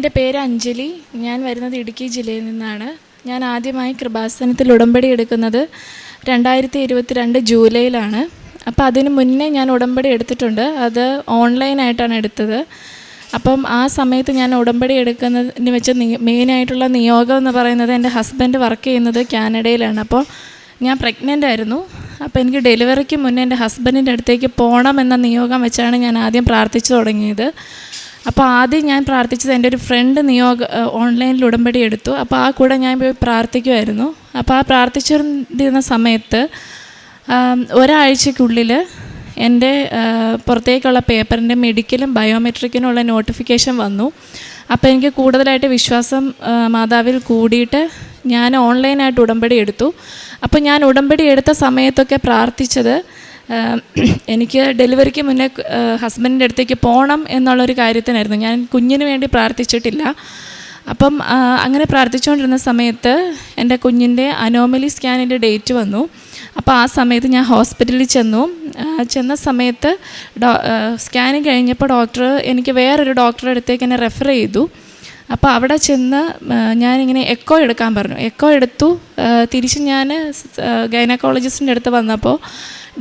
എന്റെ പേര് അഞ്ജലി. ഞാൻ വരുന്നത് ഇടുക്കി ജില്ലയിൽ നിന്നാണ്. ഞാൻ ആദ്യമായി കൃപാസനത്തിൽ ഉടമ്പടി എടുക്കുന്നത് രണ്ടായിരത്തി ഇരുപത്തിരണ്ട് ജൂലൈയിലാണ്. അപ്പോൾ അതിന് മുന്നേ ഞാൻ ഉടമ്പടി എടുത്തിട്ടുണ്ട്. അത് ഓൺലൈനായിട്ടാണ് എടുത്തത്. അപ്പം ആ സമയത്ത് ഞാൻ ഉടമ്പടി എടുക്കുന്നതിന് വെച്ച് മെയിനായിട്ടുള്ള നിയോഗം എന്ന് പറയുന്നത് എന്റെ ഹസ്ബൻഡ് വർക്ക് ചെയ്യുന്നത് കാനഡയിലാണ്. അപ്പോൾ ഞാൻ പ്രഗ്നന്റ് ആയിരുന്നു. അപ്പോൾ എനിക്ക് ഡെലിവറിക്ക് മുന്നേ എന്റെ ഹസ്ബൻഡിന്റെ അടുത്തേക്ക് പോകണം എന്ന നിയോഗം വെച്ചാണ് ഞാൻ ആദ്യം പ്രാർത്ഥിച്ചു തുടങ്ങിയത്. അപ്പോൾ ആദ്യം ഞാൻ പ്രാർത്ഥിച്ചത് എന്റെ ഒരു ഫ്രണ്ട് നിയോഗ ഓൺലൈനിൽ ഉടമ്പടി എടുത്തു. അപ്പോൾ ആ കൂടെ ഞാൻ പോയി പ്രാർത്ഥിക്കുമായിരുന്നു അപ്പോൾ ആ പ്രാർത്ഥിച്ചിരുന്ന സമയത്ത് ഒരാഴ്ചക്കുള്ളിൽ എന്റെ പുറത്തേക്കുള്ള പേപ്പറിന്റെ മെഡിക്കലും ബയോമെട്രിക്കിനുള്ള നോട്ടിഫിക്കേഷൻ വന്നു. അപ്പോൾ എനിക്ക് കൂടുതലായിട്ട് വിശ്വാസം മാതാവിൽ കൂടിയിട്ട് ഞാൻ ഓൺലൈനായിട്ട് ഉടമ്പടി എടുത്തു. അപ്പോൾ ഞാൻ ഉടമ്പടി എടുത്ത സമയത്തൊക്കെ പ്രാർത്ഥിച്ചത് എനിക്ക് ഡെലിവറിക്ക് മുന്നേ ഹസ്ബൻഡിന്റെ അടുത്തേക്ക് പോകണം എന്നുള്ളൊരു കാര്യത്തിനായിരുന്നു. ഞാൻ കുഞ്ഞിന് വേണ്ടി പ്രാർത്ഥിച്ചിട്ടില്ല. അപ്പം അങ്ങനെ പ്രാർത്ഥിച്ചുകൊണ്ടിരുന്ന സമയത്ത് എന്റെ കുഞ്ഞിന്റെ അനോമലി സ്കാനിന്റെ ഡേറ്റ് വന്നു. അപ്പോൾ ആ സമയത്ത് ഞാൻ ഹോസ്പിറ്റലിൽ ചെന്നു. ചെന്ന സമയത്ത് ഡോ സ്കാനിങ് കഴിഞ്ഞപ്പോൾ ഡോക്ടർ എനിക്ക് വേറൊരു ഡോക്ടറുടെ അടുത്തേക്ക് എന്നെ റെഫർ ചെയ്തു. അപ്പോൾ അവിടെ ചെന്ന് ഞാനിങ്ങനെ എക്കോ എടുക്കാൻ പറഞ്ഞു. എക്കോ എടുത്തു. തിരിച്ച് ഞാൻ ഗൈനക്കോളജിസ്റ്റിന്റെ അടുത്ത് വന്നപ്പോൾ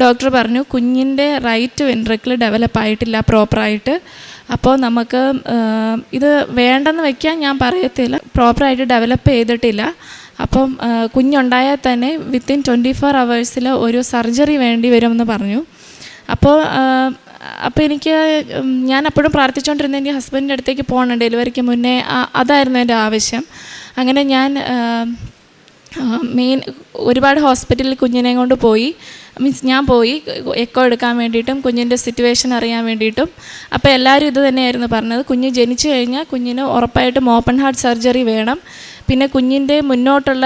ഡോക്ടർ പറഞ്ഞു കുഞ്ഞിന്റെ റൈറ്റ് വെൻട്രിക്കിൾ ഡെവലപ്പ് ആയിട്ടില്ല പ്രോപ്പറായിട്ട്. അപ്പോൾ നമുക്ക് ഇത് വേണ്ടെന്ന് വയ്ക്കാൻ ഞാൻ പറയത്തില്ല. പ്രോപ്പറായിട്ട് ഡെവലപ്പ് ചെയ്തിട്ടില്ല. അപ്പം കുഞ്ഞുണ്ടായാൽ തന്നെ വിത്തിൻ ട്വന്റി ഫോർ അവേഴ്സിൽ ഒരു സർജറി വേണ്ടി വരുമെന്ന് പറഞ്ഞു. അപ്പോൾ അപ്പോൾ എനിക്ക് ഞാൻ അപ്പോഴും പ്രാർത്ഥിച്ചുകൊണ്ടിരുന്ന എന്റെ ഹസ്ബൻഡിന്റെ അടുത്തേക്ക് പോകണം. ഡെലിവറിക്ക് മുന്നേ അതായിരുന്നു എന്റെ ആവശ്യം. അങ്ങനെ ഞാൻ മെയിൻ ഒരുപാട് ഹോസ്പിറ്റലിൽ കുഞ്ഞിനെ കൊണ്ട് പോയി. മീൻസ് ഞാൻ പോയി എക്കോ എടുക്കാൻ വേണ്ടിയിട്ടും കുഞ്ഞിന്റെ സിറ്റുവേഷൻ അറിയാൻ വേണ്ടിയിട്ടും. അപ്പോൾ എല്ലാവരും ഇത് തന്നെയായിരുന്നു പറഞ്ഞത്. കുഞ്ഞ് ജനിച്ചു കഴിഞ്ഞാൽ കുഞ്ഞിന് ഉറപ്പായിട്ടും ഓപ്പൺ ഹാർട്ട് സർജറി വേണം. പിന്നെ കുഞ്ഞിന്റെ മുന്നോട്ടുള്ള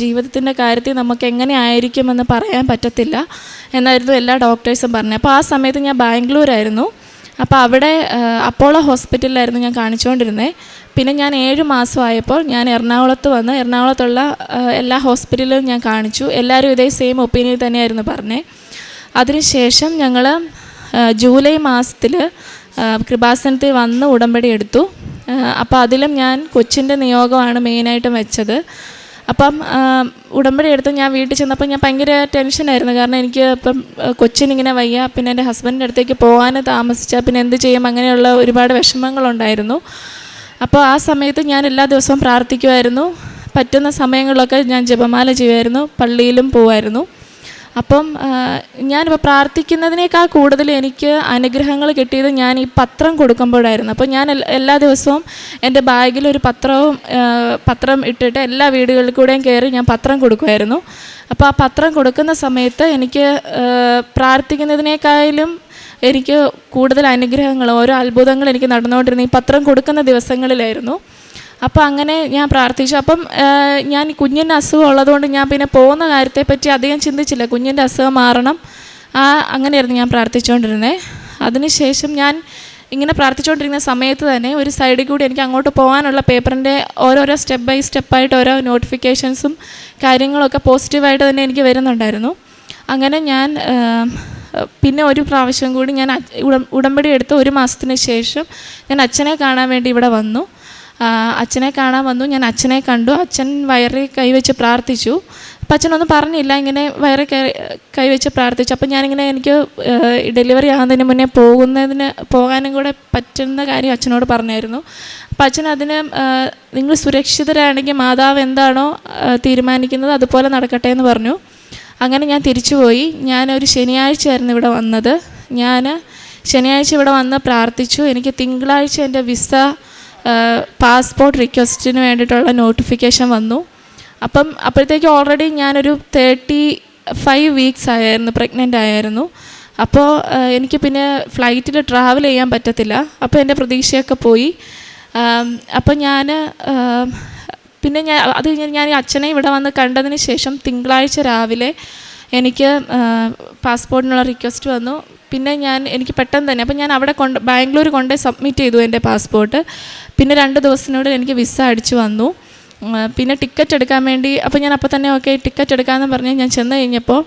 ജീവിതത്തിന്റെ കാര്യത്തിൽ നമുക്ക് എങ്ങനെ ആയിരിക്കുമെന്ന് പറയാൻ പറ്റത്തില്ല. എന്നായിരുന്നു എല്ലാ ഡോക്ടേഴ്സും പറഞ്ഞത്. അപ്പോൾ ആ സമയത്ത് ഞാൻ ബാംഗ്ലൂരായിരുന്നു. അപ്പോൾ അവിടെ അപ്പോളോ ഹോസ്പിറ്റലിലായിരുന്നു ഞാൻ കാണിച്ചുകൊണ്ടിരുന്നത് പിന്നെ ഞാൻ ഏഴ് മാസമായപ്പോൾ ഞാൻ എറണാകുളത്ത് വന്ന് എറണാകുളത്തുള്ള എല്ലാ ഹോസ്പിറ്റലിലും ഞാൻ കാണിച്ചു. എല്ലാവരും ഇതേ സെയിം ഒപ്പീനിയൻ തന്നെയായിരുന്നു പറഞ്ഞത് അതിനുശേഷം ഞങ്ങൾ ജൂലൈ മാസത്തിൽ കൃപാസനത്തിൽ വന്ന് ഉടമ്പടി എടുത്തു. അപ്പോൾ അതിലും ഞാൻ കൊച്ചിന്റെ നിയോഗമാണ് മെയിനായിട്ടും വെച്ചത്. അപ്പം ഉടമ്പടി എടുത്ത് ഞാൻ വീട്ടിൽ ചെന്നപ്പോൾ ഞാൻ ഭയങ്കര ടെൻഷനായിരുന്നു കാരണം എനിക്ക് ഇപ്പം കൊച്ചിനിങ്ങനെ വയ്യ. പിന്നെ എന്റെ ഹസ്ബൻഡിന്റെ അടുത്തേക്ക് പോകാൻ താമസിച്ചാൽ പിന്നെ എന്ത് ചെയ്യും? അങ്ങനെയുള്ള ഒരുപാട് വിഷമങ്ങളുണ്ടായിരുന്നു. അപ്പോൾ ആ സമയത്ത് ഞാൻ എല്ലാ ദിവസവും പ്രാർത്ഥിക്കുമായിരുന്നു പറ്റുന്ന സമയങ്ങളിലൊക്കെ ഞാൻ ജപമാല ചെയ്യുമായിരുന്നു പള്ളിയിലും പോവായിരുന്നു. അപ്പം ഞാനിപ്പോൾ പ്രാർത്ഥിക്കുന്നതിനേക്കാൾ കൂടുതൽ എനിക്ക് അനുഗ്രഹങ്ങൾ കിട്ടിയത് ഞാൻ ഈ പത്രം കൊടുക്കുമ്പോഴായിരുന്നു. അപ്പോൾ ഞാൻ എല്ലാ ദിവസവും എന്റെ ബാഗിൽ ഒരു പത്രവും പത്രം ഇട്ടിട്ട് എല്ലാ വീടുകളിൽ കൂടെയും കയറി ഞാൻ പത്രം കൊടുക്കുമായിരുന്നു അപ്പോൾ ആ പത്രം കൊടുക്കുന്ന സമയത്ത് എനിക്ക് പ്രാർത്ഥിക്കുന്നതിനേക്കാളും എനിക്ക് കൂടുതൽ അനുഗ്രഹങ്ങൾ ഓരോ അത്ഭുതങ്ങൾ എനിക്ക് നടന്നുകൊണ്ടിരുന്ന ഈ പത്രം കൊടുക്കുന്ന ദിവസങ്ങളിലായിരുന്നു. അപ്പോൾ അങ്ങനെ ഞാൻ പ്രാർത്ഥിച്ചു. അപ്പം ഞാൻ കുഞ്ഞിന്റെ അസുഖം ഉള്ളതുകൊണ്ട് ഞാൻ പിന്നെ പോകുന്ന കാര്യത്തെപ്പറ്റി അധികം ചിന്തിച്ചില്ല. കുഞ്ഞിന്റെ അസുഖം മാറണം. ആ അങ്ങനെയായിരുന്നു ഞാൻ പ്രാർത്ഥിച്ചുകൊണ്ടിരുന്നത് അതിനുശേഷം ഞാൻ ഇങ്ങനെ പ്രാർത്ഥിച്ചുകൊണ്ടിരുന്ന സമയത്ത് തന്നെ ഒരു സൈഡിൽ കൂടി എനിക്ക് അങ്ങോട്ട് പോകാനുള്ള പേപ്പറിന്റെ ഓരോരോ സ്റ്റെപ്പ് ബൈ സ്റ്റെപ്പായിട്ട് ഓരോ നോട്ടിഫിക്കേഷൻസും കാര്യങ്ങളൊക്കെ പോസിറ്റീവായിട്ട് തന്നെ എനിക്ക് വരുന്നുണ്ടായിരുന്നു. അങ്ങനെ ഞാൻ പിന്നെ ഒരു പ്രാവശ്യം കൂടി ഞാൻ ഉടമ്പടി എടുത്ത് ഒരു മാസത്തിന് ശേഷം ഞാൻ അച്ഛനെ കാണാൻ വേണ്ടി ഇവിടെ വന്നു. അച്ഛനെ കാണാൻ വന്നു. ഞാൻ അച്ഛനെ കണ്ടു. അച്ഛൻ വയറിൽ കൈവച്ച് പ്രാർത്ഥിച്ചു. അപ്പം അച്ഛനൊന്നും പറഞ്ഞില്ല. ഇങ്ങനെ വയറിൽ കൈ കൈവച്ച് പ്രാർത്ഥിച്ചു. അപ്പം ഞാനിങ്ങനെ എനിക്ക് ഡെലിവറി ആകുന്നതിന് മുന്നേ പോകുന്നതിന് പോകാനും കൂടെ പറ്റുന്ന കാര്യം അച്ഛനോട് പറഞ്ഞായിരുന്നു. അപ്പം അച്ഛൻ അതിന് നിങ്ങൾ സുരക്ഷിതരാണെങ്കിൽ മാതാവ് എന്താണോ തീരുമാനിക്കുന്നത് അതുപോലെ നടക്കട്ടെ എന്ന് പറഞ്ഞു. അങ്ങനെ ഞാൻ തിരിച്ചുപോയി. ഞാനൊരു ശനിയാഴ്ചയായിരുന്നു ഇവിടെ വന്നത്. ഞാൻ ശനിയാഴ്ച ഇവിടെ വന്ന് പ്രാർത്ഥിച്ചു. എനിക്ക് തിങ്കളാഴ്ച എന്റെ വിസ പാസ്പോർട്ട് റിക്വസ്റ്റിന് വേണ്ടിയിട്ടുള്ള നോട്ടിഫിക്കേഷൻ വന്നു. അപ്പം അപ്പോഴത്തേക്ക് ഓൾറെഡി ഞാനൊരു തേർട്ടി ഫൈവ് വീക്സ് ആയിരുന്നു പ്രഗ്നന്റ് ആയായിരുന്നു അപ്പോൾ എനിക്ക് പിന്നെ ഫ്ലൈറ്റിൽ ട്രാവൽ ചെയ്യാൻ പറ്റത്തില്ല. അപ്പോൾ എന്റെ പ്രതീക്ഷയൊക്കെ പോയി. അപ്പോൾ ഞാൻ പിന്നെ ഞാൻ അത് കഴിഞ്ഞ് ഞാൻ അച്ഛനെ ഇവിടെ വന്ന് കണ്ടതിന് ശേഷം തിങ്കളാഴ്ച രാവിലെ എനിക്ക് പാസ്പോർട്ടിനുള്ള റിക്വസ്റ്റ് വന്നു. പിന്നെ ഞാൻ എനിക്ക് പെട്ടെന്ന് തന്നെ അപ്പോൾ ഞാൻ അവിടെ കൊണ്ട് ബാംഗ്ലൂർ കൊണ്ട് സബ്മിറ്റ് ചെയ്തു എന്റെ പാസ്പോർട്ട്. പിന്നെ രണ്ട് ദിവസത്തിനോട് എനിക്ക് വിസ അടിച്ചു വന്നു. പിന്നെ ടിക്കറ്റ് എടുക്കാൻ വേണ്ടി അപ്പോൾ ഞാൻ അപ്പോൾ തന്നെ ഓക്കെ ടിക്കറ്റ് എടുക്കാമെന്ന് പറഞ്ഞ് ഞാൻ ചെന്ന് കഴിഞ്ഞപ്പോൾ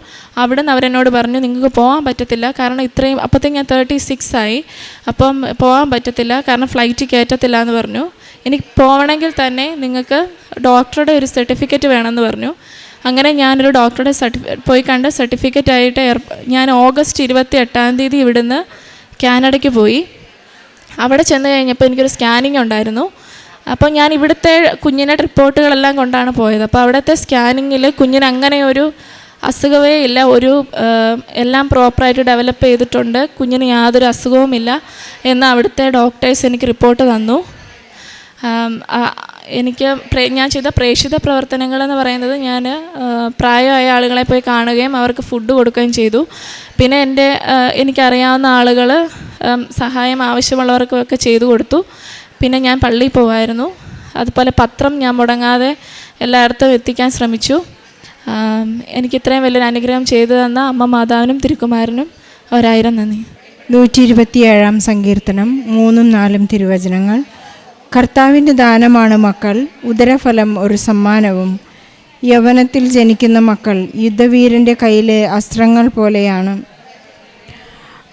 അവിടെ നിന്ന് അവരെന്നോട് പറഞ്ഞു നിങ്ങൾക്ക് പോകാൻ പറ്റത്തില്ല കാരണം ഇത്രയും അപ്പോഴത്തേക്ക് ഞാൻ തേർട്ടി സിക്സ് ആയി അപ്പം പോകാൻ പറ്റത്തില്ല കാരണം ഫ്ലൈറ്റ് കയറ്റത്തില്ല എന്ന് പറഞ്ഞു. എനിക്ക് പോകണമെങ്കിൽ തന്നെ നിങ്ങൾക്ക് ഡോക്ടറുടെ ഒരു സർട്ടിഫിക്കറ്റ് വേണമെന്ന് പറഞ്ഞു. അങ്ങനെ ഞാനൊരു ഡോക്ടറുടെ സർട്ടിഫി പോയി കണ്ട് സർട്ടിഫിക്കറ്റ് ആയിട്ട് ഞാൻ ഓഗസ്റ്റ് ഇരുപത്തി എട്ടാം തീയതി ഇവിടുന്ന് കാനഡയ്ക്ക് പോയി. അവിടെ ചെന്ന് കഴിഞ്ഞപ്പോൾ എനിക്കൊരു സ്കാനിങ് ഉണ്ടായിരുന്നു. അപ്പോൾ ഞാൻ ഇവിടുത്തെ കുഞ്ഞിനെ റിപ്പോർട്ടുകളെല്ലാം കൊണ്ടാണ് പോയത്. അപ്പോൾ അവിടുത്തെ സ്കാനിങ്ങിൽ കുഞ്ഞിന് അങ്ങനെ ഒരു അസുഖമേ ഇല്ല. ഒരു എല്ലാം പ്രോപ്പറായിട്ട് ഡെവലപ്പ് ചെയ്തിട്ടുണ്ട്. കുഞ്ഞിന് യാതൊരു അസുഖവുമില്ല എന്ന് അവിടുത്തെ ഡോക്ടേഴ്സ് എനിക്ക് റിപ്പോർട്ട് തന്നു. എനിക്ക് ഞാൻ ചെയ്ത പ്രേക്ഷിത പ്രവർത്തനങ്ങൾ എന്ന് പറയുന്നത് ഞാൻ പ്രായമായ ആളുകളെ പോയി കാണുകയും അവർക്ക് ഫുഡ് കൊടുക്കുകയും ചെയ്തു. പിന്നെ എന്റെ എനിക്കറിയാവുന്ന ആളുകൾ സഹായം ആവശ്യമുള്ളവർക്കൊക്കെ ചെയ്തു കൊടുത്തു. പിന്നെ ഞാൻ പള്ളിയിൽ പോകുമായിരുന്നു അതുപോലെ പത്രം ഞാൻ മുടങ്ങാതെ എല്ലായിടത്തും എത്തിക്കാൻ ശ്രമിച്ചു. എനിക്ക് ഇത്രയും വലിയൊരു അനുഗ്രഹം ചെയ്തു തന്ന അമ്മ മാതാവിനും തിരുക്കുമാരനും ഒരായിരം നന്ദി. നൂറ്റി ഇരുപത്തിയേഴാം സങ്കീർത്തനം മൂന്നും നാലും തിരുവചനങ്ങൾ. കർത്താവിന്റെ ദാനമാണ് മക്കൾ. ഉദരഫലം ഒരു സമ്മാനവും. യവനത്തിൽ ജനിക്കുന്ന മക്കൾ യുദ്ധവീരന്റെ കയ്യിലെ അസ്ത്രങ്ങൾ പോലെയാണ്.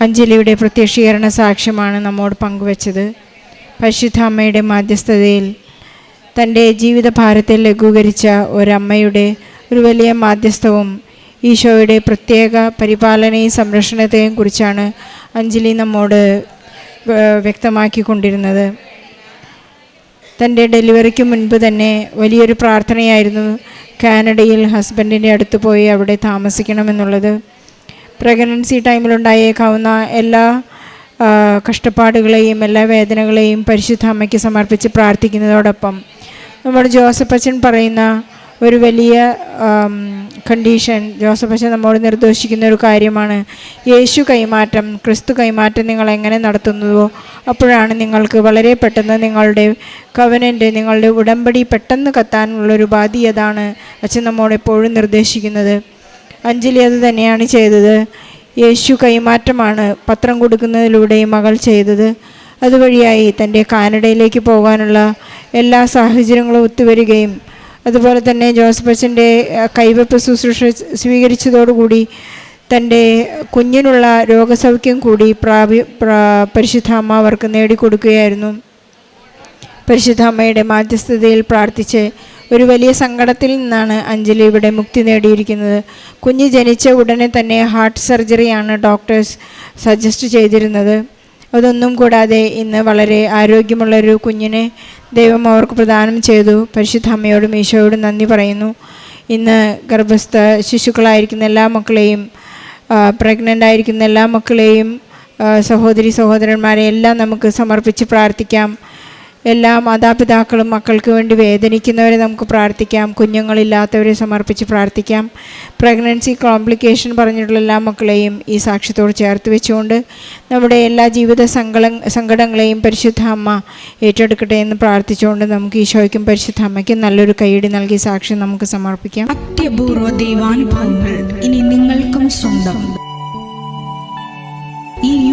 അഞ്ജലിയുടെ പ്രത്യക്ഷീകരണ സാക്ഷ്യമാണ് നമ്മോട് പങ്കുവച്ചത്. പരിശുദ്ധ അമ്മയുടെ മാധ്യസ്ഥതയിൽ തന്റെ ജീവിതഭാരത്തെ ലഘൂകരിച്ച ഒരമ്മയുടെ ഒരു വലിയ മാധ്യസ്ഥവും ഈശോയുടെ പ്രത്യേക പരിപാലനയും സംരക്ഷണത്തെയും കുറിച്ചാണ് അഞ്ജലി നമ്മോട് വ്യക്തമാക്കിക്കൊണ്ടിരുന്നത്. തന്റെ ഡെലിവറിക്ക് മുൻപ് തന്നെ വലിയൊരു പ്രാർത്ഥനയായിരുന്നു കാനഡയിൽ ഹസ്ബൻഡിന്റെ അടുത്ത് പോയി അവിടെ താമസിക്കണമെന്നുള്ളത്. പ്രഗ്നൻസി ടൈമിലുണ്ടായേക്കാവുന്ന എല്ലാ കഷ്ടപ്പാടുകളെയും എല്ലാ വേദനകളെയും പരിശുദ്ധ അമ്മയ്ക്ക് സമർപ്പിച്ച് പ്രാർത്ഥിക്കുന്നതോടൊപ്പം നമ്മുടെ ജോസഫ് അച്ഛൻ പറയുന്ന ഒരു വലിയ കണ്ടീഷൻ ജോസഫ് അച്ഛൻ നമ്മോട് നിർദ്ദേശിക്കുന്ന ഒരു കാര്യമാണ്. യേശു കൈമാറ്റം ക്രിസ്തു കൈമാറ്റം നിങ്ങൾ എങ്ങനെ നടത്തുന്നുവോ അപ്പോഴാണ് നിങ്ങൾക്ക് വളരെ പെട്ടെന്ന് നിങ്ങളുടെ കവനന്റെ നിങ്ങളുടെ ഉടമ്പടി പെട്ടെന്ന് കത്താനുള്ളൊരു അതാണ് അച്ഛൻ നമ്മോട് എപ്പോഴും നിർദ്ദേശിക്കുന്നത്. അഞ്ജലി അത് തന്നെയാണ് ചെയ്തത്. യേശു കൈമാറ്റമാണ് പത്രം കൊടുക്കുന്നതിലൂടെ മകൾ ചെയ്തത്. അതുവഴിയായി തന്റെ കാനഡയിലേക്ക് പോകാനുള്ള എല്ലാ സാഹചര്യങ്ങളും ഒത്തുവരികയും അതുപോലെ തന്നെ ജോസ് അച്ഛന്റെ അഹ്, കൈവെപ്പ് ശുശ്രൂഷ സ്വീകരിച്ചതോടുകൂടി തന്റെ കുഞ്ഞിനുള്ള രോഗസൗഖ്യം കൂടി പ്രാപി പരിശുദ്ധാമ്മ അവർക്ക് നേടിക്കൊടുക്കുകയായിരുന്നു. പരിശുദ്ധ അമ്മയുടെ മാധ്യസ്ഥതയിൽ പ്രാർത്ഥിച്ച് ഒരു വലിയ സങ്കടത്തിൽ നിന്നാണ് അഞ്ജലി ഇവിടെ മുക്തി നേടിയിരിക്കുന്നത്. കുഞ്ഞ് ജനിച്ച ഉടനെ തന്നെ ഹാർട്ട് സർജറിയാണ് ഡോക്ടേഴ്സ് സജസ്റ്റ് ചെയ്തിരുന്നത്. അതൊന്നും കൂടാതെ ഇന്ന് വളരെ ആരോഗ്യമുള്ളൊരു കുഞ്ഞിനെ ദൈവം അവർക്ക് പ്രദാനം ചെയ്തു. പരിശുദ്ധ അമ്മയോടും ഈശോയോടും നന്ദി പറയുന്നു. ഇന്ന് ഗർഭസ്ഥ ശിശുക്കളായിരിക്കുന്ന എല്ലാ മക്കളെയും പ്രഗ്നന്റ് ആയിരിക്കുന്ന എല്ലാ മക്കളെയും സഹോദരി സഹോദരന്മാരെ എല്ലാം നമുക്ക് സമർപ്പിച്ച് പ്രാർത്ഥിക്കാം. എല്ലാ മാതാപിതാക്കളും മക്കൾക്ക് വേണ്ടി വേദനിക്കുന്നവരെ നമുക്ക് പ്രാർത്ഥിക്കാം. കുഞ്ഞുങ്ങളില്ലാത്തവരെ സമർപ്പിച്ച് പ്രാർത്ഥിക്കാം. പ്രഗ്നൻസി കോംപ്ലിക്കേഷൻ പറഞ്ഞിട്ടുള്ള എല്ലാ മക്കളെയും ഈ സാക്ഷ്യത്തോട് ചേർത്ത് വെച്ചുകൊണ്ട് നമ്മുടെ എല്ലാ ജീവിത സങ്കട സങ്കടങ്ങളെയും പരിശുദ്ധ അമ്മ ഏറ്റെടുക്കട്ടെ എന്ന് പ്രാർത്ഥിച്ചുകൊണ്ട് നമുക്ക് ഈശോയ്ക്കും പരിശുദ്ധ അമ്മയ്ക്കും നല്ലൊരു കൈയടി നൽകി സാക്ഷ്യം നമുക്ക് സമർപ്പിക്കാം. അത്യപൂർവ ദൈവാനുഭവങ്ങൾ ഇനി നിങ്ങൾക്കും സ്വന്തം. ഈ